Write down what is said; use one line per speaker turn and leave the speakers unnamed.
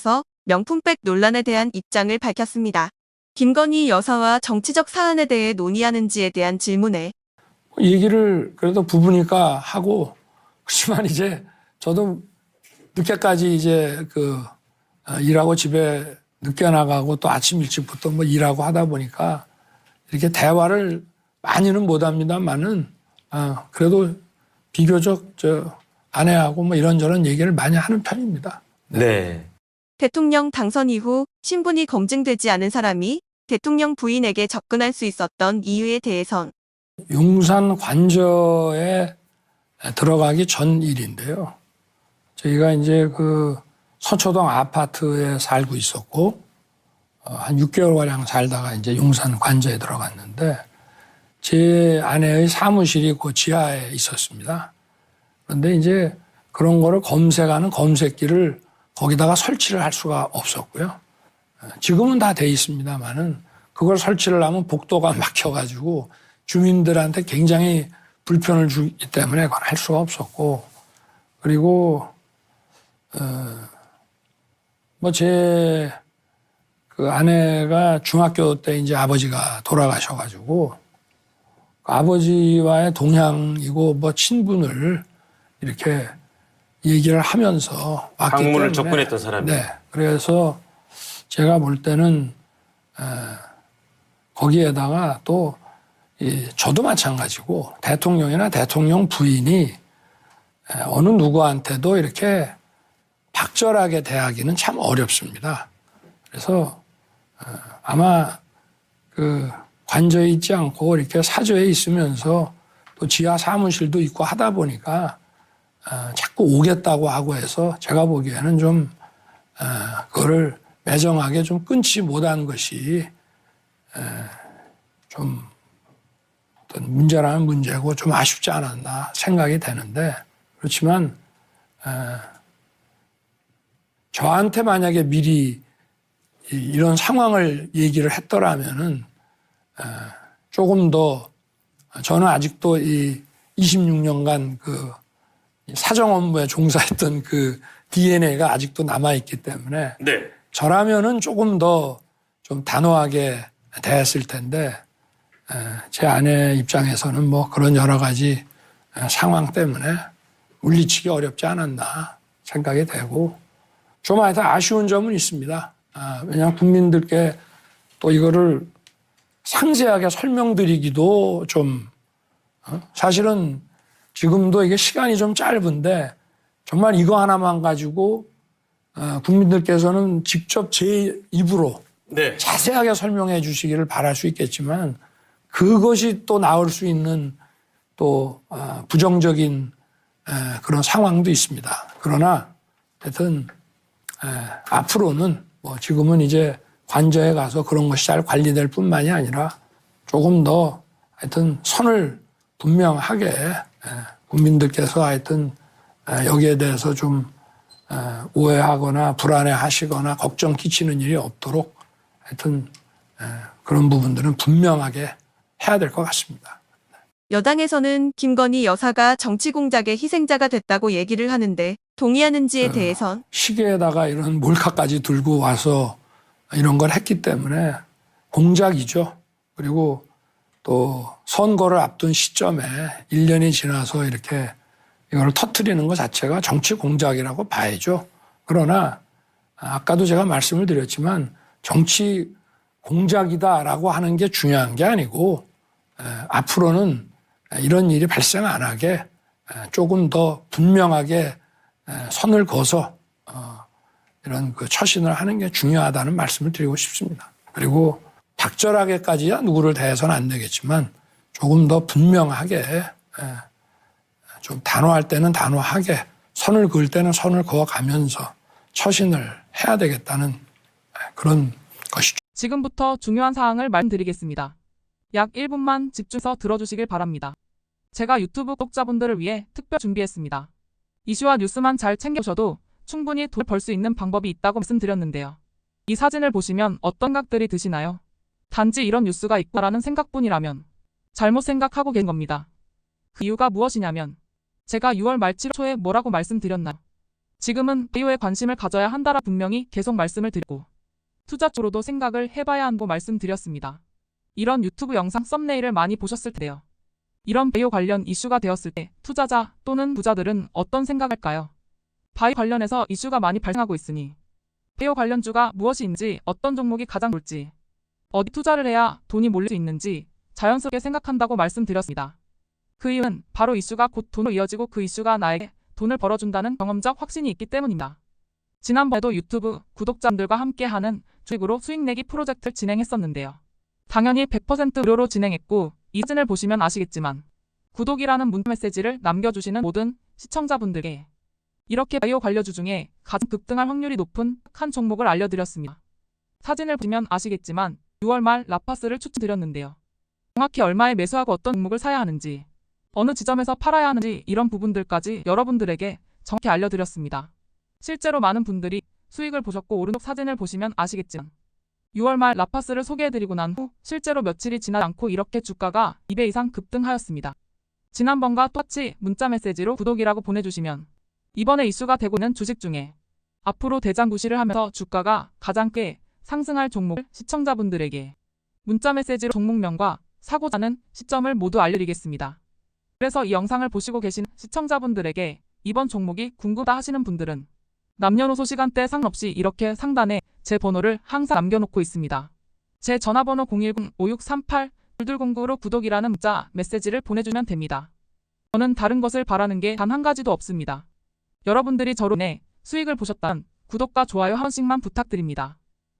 앞서 명품백 논란에 대한 입장을 밝혔습니다. 김건희 여사와 정치적 사안에 대해 논의하는지에 대한 질문에
얘기를 그래도 부부니까 하고 그렇지만 이제 저도 늦게까지 이제 그 어, 일하고 집에 늦게 나가고 또 아침 일찍부터 뭐 일하고 하다 보니까 이렇게 대화를 많이는 못 합니다만은 어, 그래도 비교적 저 아내하고 뭐 이런저런 얘기를 많이 하는 편입니다.
네.
대통령 당선 이후 신분이 검증되지 않은 사람이 대통령 부인에게 접근할 수 있었던 이유에 대해선
용산 관저에 들어가기 전 일인데요. 저희가 이제 그 서초동 아파트에 살고 있었고 어, 한 6개월 가량 살다가 이제 용산 관저에 들어갔는데 제 아내의 사무실이 그 지하에 있었습니다. 그런데 이제 그런 거를 검색하는 검색기를 거기다가 설치를 할 수가 없었고요. 어, 지금은 다 돼 있습니다만은 그걸 설치를 하면 복도가 막혀가지고 주민들한테 굉장히 불편을 주기 때문에 그걸 할 수가 없었고 그리고 뭐제 그 아내가 중학교 때 이제 아버지가 돌아가셔가지고 그 아버지와의 동향이고 뭐 친분을 이렇게 얘기를 하면서 왔기
방문을
때문에
접근했던 사람이.
네. 그래서 제가 볼 때는 에, 거기에다가 또 이, 저도 마찬가지고 대통령이나 대통령 부인이 에, 어느 누구한테도 이렇게 박절하게 대하기는 참 어렵습니다. 그래서 어, 아마 그 관저에 있지 않고 이렇게 사저에 있으면서 또 지하 사무실도 있고 하다 보니까 어, 자꾸 오겠다고 하고 해서 제가 보기에는 좀 어, 그거를 매정하게 좀 끊지 못한 것이 에, 좀 어떤 문제라는 문제고 좀 아쉽지 않았나 생각이 되는데 그렇지만 에, 저한테 만약에 미리 이- 이런 상황을 얘기를 했더라면은 에, 조금 더 저는 아직도 이 26년간 그 사정 업무에 종사했던 그 DNA가 아직도 남아 있기 때문에
네.
저라면은 조금 더 좀 단호하게 대했을 텐데 에, 제 아내 입장에서는 뭐 그런 여러 가지 에, 상황 때문에 물리치기 어렵지 않았나 생각이 되고 좀 하여튼 아쉬운 점은 있습니다. 아, 왜냐하면 국민들께 또 이거를 상세하게 설명드리기도 좀 어? 사실은 지금도 이게 시간이 좀 짧은데 정말 이거 하나만 가지고 어, 국민들께서는 직접 제 입으로
네.
자세하게 설명해 주시기를 바랄 수 있겠지만 그것이 또 나올 수 있는 또 어, 부정적인 에, 그런 상황도 있습니다. 그러나 하여튼 에, 앞으로는 뭐 지금은 이제 관저에 가서 그런 것이 잘 관리될 뿐만이 아니라 조금 더 하여튼 선을 분명하게 에, 국민들께서 하여튼 에, 여기에 대해서 좀 에, 오해하거나 불안해하시거나 걱정 끼치는 일이 없도록 하여튼 에, 그런 부분들은 분명하게 해야 될 것 같습니다.
여당에서는 김건희 여사가 정치 공작의 희생자가 됐다고 얘기를 하는데 동의하는지에 대해선
시계에다가 이런 몰카까지 들고 와서 이런 걸 했기 때문에 공작이죠. 그리고 또 선거를 앞둔 시점에 1년이 지나서 이렇게 이걸 터트리는 것 자체가 정치 공작이라고 봐야죠. 그러나 아까도 제가 말씀을 드렸지만 정치 공작이다라고 하는 게 중요한 게 아니고 에, 앞으로는 이런 일이 발생 안 하게 에, 조금 더 분명하게 에, 선을 그어서 어, 이런 그 처신을 하는 게 중요하다는 말씀을 드리고 싶습니다. 그리고 박절하게까지야 누구를 대해서는 안 되겠지만 조금 더 분명하게 에, 좀 단호할 때는 단호하게 선을 그을 때는 선을 그어가면서 처신을 해야 되겠다는 에, 그런 것이죠.
지금부터 중요한 사항을 말씀드리겠습니다. 약 1분만 집중해서 들어주시길 바랍니다. 제가 유튜브 구독자분들을 위해 특별 준비했습니다. 이슈와 뉴스만 잘 챙겨오셔도 충분히 돈을 벌 수 있는 방법이 있다고 말씀드렸는데요. 이 사진을 보시면 어떤 각들이 드시나요? 단지 이런 뉴스가 있구나라는 생각뿐이라면 잘못 생각하고 계신 겁니다. 그 이유가 무엇이냐면 제가 6월 말 7월 초에 뭐라고 말씀드렸나요? 지금은 바이오에 관심을 가져야 한다라 분명히 계속 말씀을 드리고 투자 쪽으로도 생각을 해봐야 한다고 말씀드렸습니다. 이런 유튜브 영상 썸네일을 많이 보셨을 텐데요. 이런 바이오 관련 이슈가 되었을 때 투자자 또는 부자들은 어떤 생각할까요? 바이오 관련해서 이슈가 많이 발생하고 있으니 바이오 관련주가 무엇인지 어떤 종목이 가장 좋을지 어디 투자를 해야 돈이 몰릴 수 있는지 자연스럽게 생각한다고 말씀드렸습니다. 그 이유는 바로 이슈가 곧 돈으로 이어지고 그 이슈가 나에게 돈을 벌어준다는 경험적 확신이 있기 때문입니다. 지난번에도 유튜브 구독자분들과 함께하는 주식으로 수익 내기 프로젝트를 진행했었는데요. 당연히 100% 무료로 진행했고 이 사진을 보시면 아시겠지만 구독이라는 문자 메시지를 남겨주시는 모든 시청자분들께 이렇게 바이오 관련주 중에 가장 급등할 확률이 높은 한 종목을 알려드렸습니다. 사진을 보시면 아시겠지만 6월 말 라파스를 추천드렸는데요. 정확히 얼마에 매수하고 어떤 종목을 사야 하는지 어느 지점에서 팔아야 하는지 이런 부분들까지 여러분들에게 정확히 알려드렸습니다. 실제로 많은 분들이 수익을 보셨고 오른쪽 사진을 보시면 아시겠지만 6월 말 라파스를 소개해드리고 난 후 실제로 며칠이 지나지 않고 이렇게 주가가 2배 이상 급등하였습니다. 지난번과 똑같이 문자 메시지로 구독이라고 보내주시면 이번에 이슈가 되고 있는 주식 중에 앞으로 대장구시를 하면서 주가가 가장 꽤 상승할 종목을 시청자분들에게 문자 메시지로 종목명과 사고자 하는 시점을 모두 알려드리겠습니다. 그래서 이 영상을 보시고 계신 시청자분들에게 이번 종목이 궁금하다 하시는 분들은 남녀노소 시간대 상관없이 이렇게 상단에 제 번호를 항상 남겨놓고 있습니다. 제 전화번호 010-5638-2209로 구독이라는 문자 메시지를 보내주면 됩니다. 저는 다른 것을 바라는 게 단 한 가지도 없습니다. 여러분들이 저로 인해 수익을 보셨다면 구독과 좋아요 한 번씩만 부탁드립니다.